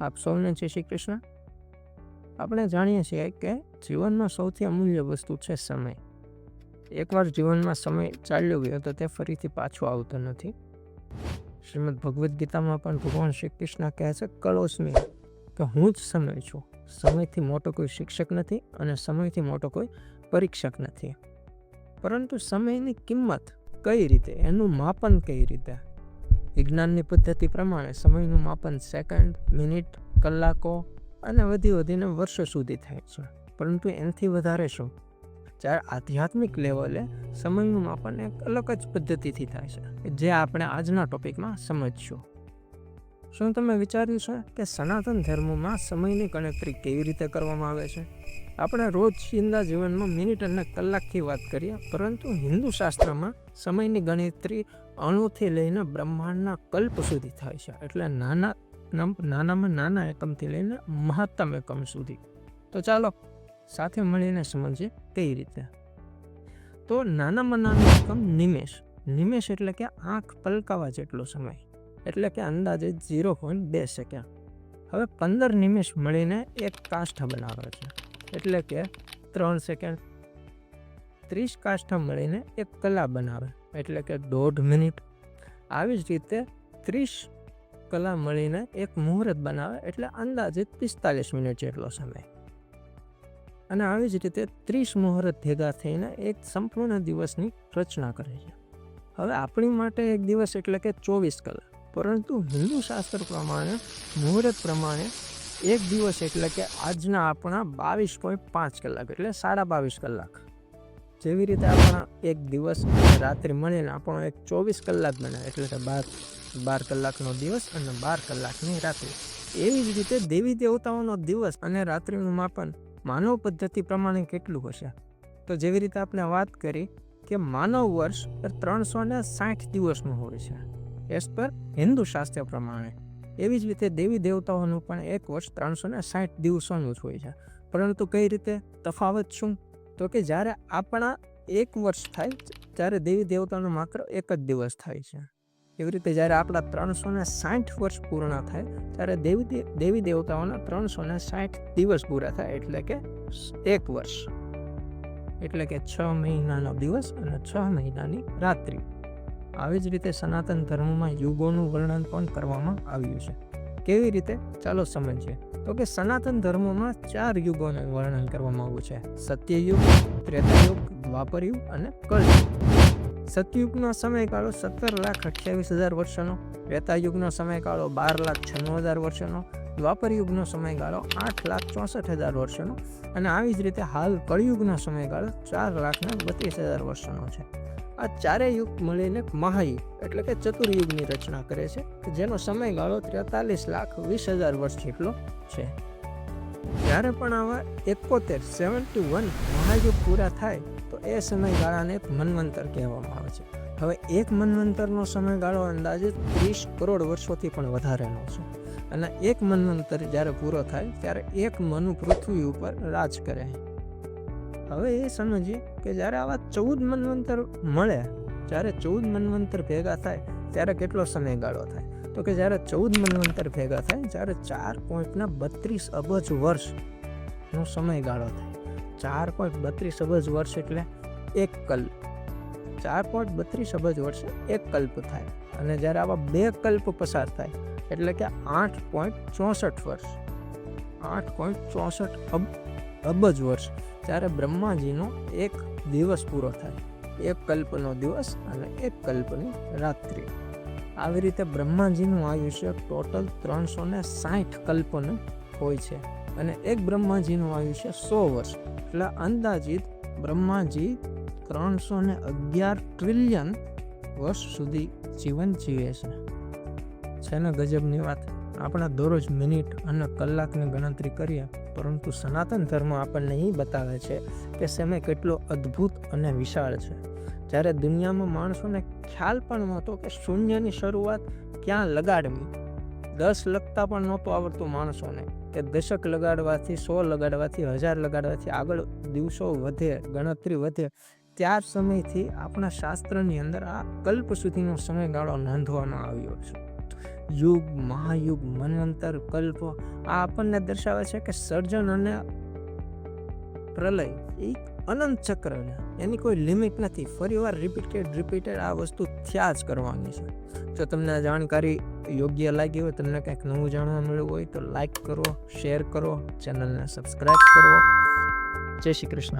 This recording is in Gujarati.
આપ સૌને જય શ્રી કૃષ્ણ. આપણે જાણીએ છીએ કે જીવનમાં સૌથી અમૂલ્ય વસ્તુ છે સમય. એકવાર જીવનમાં સમય ચાલ્યો ગયો તો તે ફરીથી પાછો આવતો નથી. શ્રીમદ ભગવદ્ ગીતામાં પણ ભગવાન શ્રી કૃષ્ણ કહે છે કળોસ્મી કે હું જ સમય છું. સમયથી મોટો કોઈ શિક્ષક નથી અને સમયથી મોટો કોઈ પરીક્ષક નથી. પરંતુ સમયની કિંમત કઈ રીતે? એનું માપન કઈ રીતે? વિજ્ઞાનની પદ્ધતિ પ્રમાણે સમયનું માપન સેકન્ડ મિનિટ કલાકો અને વધી વધીને વર્ષો સુધી થાય છે. પરંતુ એનાથી વધારે શું? જ્યારે આધ્યાત્મિક લેવલે સમયનું માપન એક અલગ જ પદ્ધતિથી થાય છે, જે આપણે આજના ટોપિકમાં સમજશું. શું તમે વિચાર્યું છે કે સનાતન ધર્મમાં સમયની ગણતરી કેવી રીતે કરવામાં આવે છે? આપણે રોજિંદા જીવનમાં મિનિટ અને કલાકથી વાત કરીએ, પરંતુ હિન્દુ શાસ્ત્રમાં સમયની ગણતરી અણુથી લઈને બ્રહ્માંડના કલ્પ સુધી થાય છે. એટલે નાના નાનામાં નાના એકમથી લઈને મહત્તમ એકમ સુધી. તો ચાલો સાથે મળીને સમજીએ કઈ રીતે. તો નાનામાં નાનો એકમ નિમેષ. નિમેષ એટલે કે આંખ પલકાવા જેટલો સમય. એટલે કે અંદાજે ઝીરો પોઈન્ટ બે સેકન્ડ. હવે પંદર નિમેષ મળીને એક કાષ્ઠ બનાવે છે. એટલે કે ત્રણ સેકન્ડ. ત્રીસ કાષ્ઠા મળીને એક કલા બનાવે. એટલે કે દોઢ મિનિટ. આવી જ રીતે ત્રીસ કલા મળીને એક મુહૂર્ત બનાવે એટલે અંદાજિત પિસ્તાલીસ મિનિટ જેટલો સમય. અને આવી જ રીતે ત્રીસ મુહૂર્ત ભેગા થઈને એક સંપૂર્ણ દિવસની રચના કરે છે. હવે આપણી માટે એક દિવસ એટલે કે ચોવીસ કલાક. પરંતુ હિન્દુ શાસ્ત્ર પ્રમાણે, મુહૂર્ત પ્રમાણે એક દિવસ એટલે કે આજના આપણા બાવીસ પોઈન્ટ પાંચ કલાક એટલે સાડા બાવીસ કલાક. જેવી રીતે આપણા એક દિવસ રાત્રિ મળીને આપણો એક ચોવીસ કલાક બને, એટલે કે બાર બાર કલાકનો દિવસ અને બાર કલાકની રાત્રિ. એવી જ રીતે દેવી દેવતાઓનો દિવસ અને રાત્રિનું માપન માનવ પદ્ધતિ પ્રમાણે કેટલું હશે? તો જેવી રીતે આપણે વાત કરી કે માનવ વર્ષ ત્રણસો ને સાઠ દિવસનું હોય છે, એસ પર હિન્દુ શાસ્ત્ર પ્રમાણે. એવી જ રીતે દેવી દેવતાઓનું પણ એક વર્ષ ત્રણસો ને સાઠ દિવસોનું જ હોય છે. પરંતુ કઈ રીતે? તફાવત શું? તો કે જ્યારે આપણા એક વર્ષ થાય ત્યારે દેવી દેવતાનો માત્ર એક જ દિવસ થાય છે. એવી રીતે જ્યારે આપણા ત્રણસો ને સાઠ વર્ષ પૂર્ણ થાય, ત્યારે દેવી દેવી દેવતાઓના ત્રણસો ને સાઠ દિવસ પૂરા થાય, એટલે કે એક વર્ષ. એટલે કે છ મહિનાનો દિવસ અને છ મહિનાની રાત્રિ. આવી જ રીતે સનાતન ધર્મમાં યુગોનું વર્ણન પણ કરવામાં આવ્યું છે. કેવી રીતે? ચાલો સમજીએ. તો કે સનાતન ધર્મમાં ચાર યુગોનું વર્ણન કરવામાં આવ્યું છે. સત્યયુગ, ત્રેતાયુગ, દ્વાપરયુગ અને કળયુગ સતયુગનો સમયગાળો સત્તર લાખ અઠ્યાવીસ હજાર વર્ષનો, ત્રેતાયુગનો સમયગાળો બાર લાખ છન્નું હજાર વર્ષનો, દ્વાપરયુગનો સમયગાળો આઠ લાખ ચોસઠ હજાર વર્ષનો અને આવી જ રીતે હાલ કળયુગનો સમયગાળો ચાર લાખ ને બત્રીસ હજાર વર્ષનો છે. આ ચારેય યુગ મળીને મહાયુગ એટલે કે ચતુર્યુગની રચના કરે છે, કે જેનો સમયગાળો ત્રેતાલીસ લાખ વીસ હજાર વર્ષ જેટલો છે. જ્યારે પણ આવા એકોતેર સેવન્ટી વન મહાયુગ પૂરા થાય, તો એ સમયગાળાને એક મન્વંતર કહેવામાં આવે છે. હવે એક મન્વંતરનો સમયગાળો અંદાજે ત્રીસ કરોડ વર્ષોથી પણ વધારેનો છે. અને એક મન્વંતર જ્યારે પૂરો થાય, ત્યારે એક મનુ પૃથ્વી ઉપર રાજ કરે. હવે એ સમજીએ કે જ્યારે આવા ચૌદ મન્વંતર મળે, જ્યારે ચૌદ મન્વંતર ભેગા થાય, ત્યારે કેટલો સમયગાળો થાય? તો કે જ્યારે ચૌદ મન્વંતર ભેગા થાય, જ્યારે ચાર પોઈન્ટના બત્રીસ અબજ વર્ષનો સમયગાળો થાય. ચાર પોઈન્ટ બત્રીસ અબજ વર્ષ એટલે એક કલ્પ. ચાર પોઈન્ટ બત્રીસ અબજ વર્ષે એક કલ્પ થાય. અને જ્યારે આવા બે કલ્પ પસાર થાય, એટલે કે આઠ પોઈન્ટ ચોસઠ વર્ષ. આઠ પોઈન્ટ ચોસઠ અબ અબજ વર્ષ. ત્યારે બ્રહ્માજીનો એક દિવસ પૂરો થાય. એક કલ્પનો દિવસ અને એક કલ્પની રાત્રિ. આવી રીતે બ્રહ્માજીનું આયુષ્ય ટોટલ ત્રણસો ને સાઠ કલ્પનું હોય છે અને એક બ્રહ્માજીનું આયુષ્ય સો વર્ષ. એટલે અંદાજિત બ્રહ્માજી ત્રણસો ને અગિયાર ટ્રિલિયન વર્ષ સુધી જીવન જીવે છે. છે ને ગજબની વાત? આપણે દરરોજ મિનિટ અને કલાકની ગણતરી કરીએ, પરંતુ સનાતન ધર્મ આપણને એ બતાવે છે કે સમય કેટલો અદ્ભુત અને વિશાળ છે. જ્યારે દુનિયામાં માણસોને ખ્યાલ પણ નહોતો કે શૂન્યની શરૂઆત ક્યાં લગાડવી. દસ લખતા પણ નહોતું આવડતું માણસોને કે દશક લગાડવાથી, સો લગાડવાથી, હજાર લગાડવાથી આગળ દિવસો વધે, ગણતરી વધે, ત્યાર સમયથી આપણા શાસ્ત્રની અંદર આ કલ્પ સુધીનો સમયગાળો નોંધવામાં આવ્યો છે. યુગ, મહાયુગ મનંતર કલ્પો આ આપણને દર્શાવે છે કે સર્જન અને પ્રલય એ અનંત ચક્ર છે. એની કોઈ લિમિટ નથી. ફરીવાર રિપીટેડ રિપીટેડ આ વસ્તુ થયા જ કરવાની છે. જો તમને જાણકારી યોગ્ય લાગી હોય, તમને કંઈક નવું જાણવા મળ્યું હોય, તો લાઈક કરો શેર કરો ચેનલને સબસ્ક્રાઈબ કરો. જય શ્રી કૃષ્ણ.